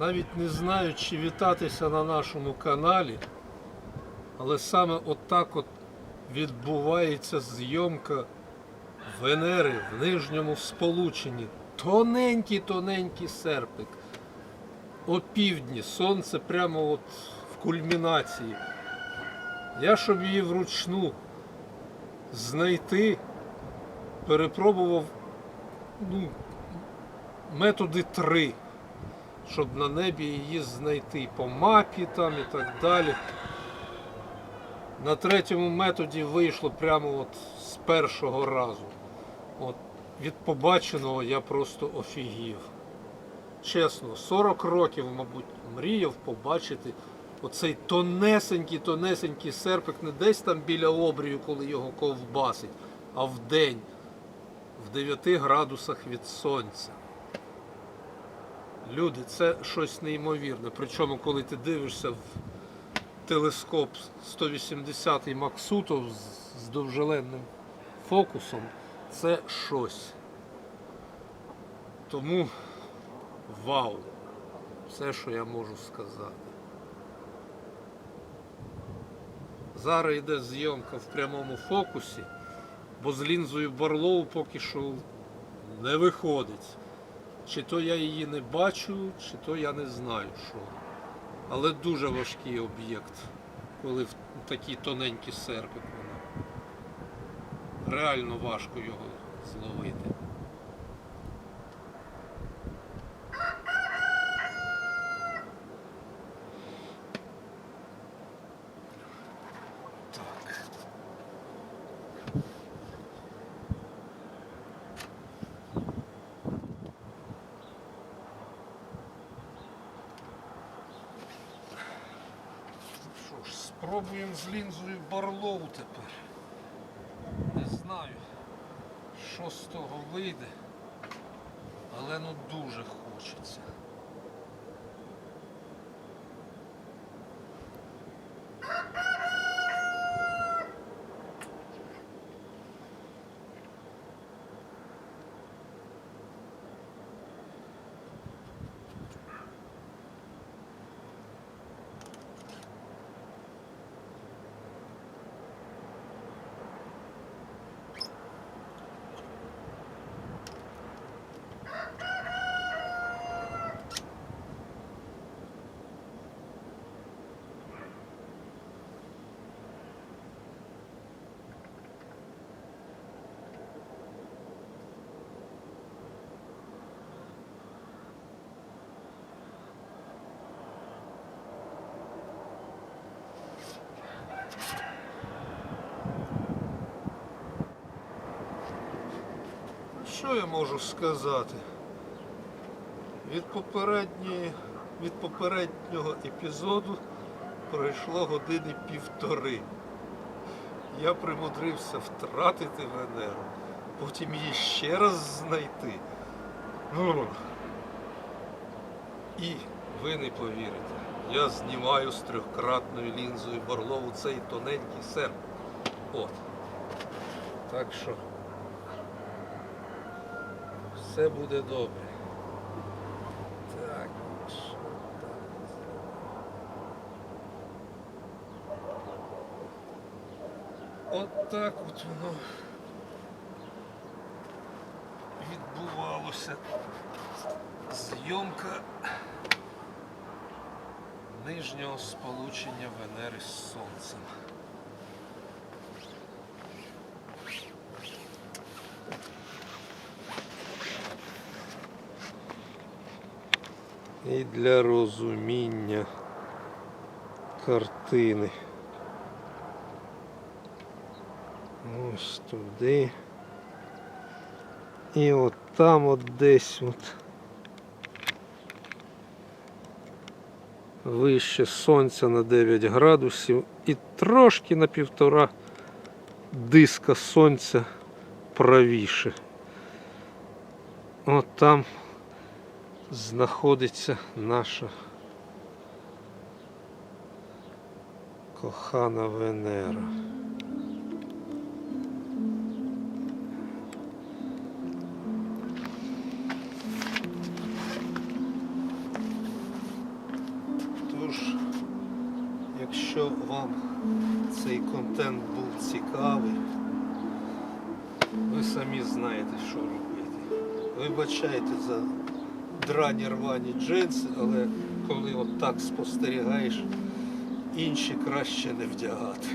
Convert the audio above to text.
навіть не знаю, чи вітатися на нашому каналі, але саме отак от відбувається зйомка Венери в нижньому сполученні. Тоненький-тоненький серпик. О півдні, сонце прямо от в кульмінації. Я, щоб її вручну знайти, перепробував ну, методи три, щоб на небі її знайти по мапі там і так далі. На третьому методі вийшло прямо от з першого разу. От від побаченого я просто офігів. Чесно, 40 років, мабуть, мріяв побачити оцей тонесенький, тонесенький серпик не десь там біля обрію, коли його ковбасить, а в день, в 9 градусах від сонця. Люди, це щось неймовірне. Причому, коли ти дивишся в телескоп 180 Максутов з- довжеленним фокусом, це щось. Тому вау! Все, що я можу сказати. Зараз йде зйомка в прямому фокусі, бо з лінзою Барлоу поки що не виходить. Чи то я її не бачу, чи то я не знаю що. Але дуже важкий об'єкт, коли в такий тоненький серпик вона. Реально важко його зловити. Так. Спробуємо з лінзою Барлоу тепер. Не знаю, що з того вийде, але ну дуже хочеться. Що я можу сказати? Від від попереднього епізоду пройшло години півтори. Я примудрився втратити Венеру, потім її ще раз знайти. Ну, І ви не повірите, я знімаю з трьохкратною лінзою Барлову цей тоненький серп. От. Так що все буде добре. Так, що там? От так от воно відбувалося. Зйомка нижнього сполучення Венери з Сонцем. І для розуміння картини. Ось туди. І от там от десь от. Вище сонця на 9 градусів і трошки на півтора диска сонця правіше. От там знаходиться наша кохана Венера. Тож, якщо вам цей контент був цікавий, ви самі знаєте, що робити. Вибачайте за драні рвані джинси, але коли от так спостерігаєш, інші краще не вдягати.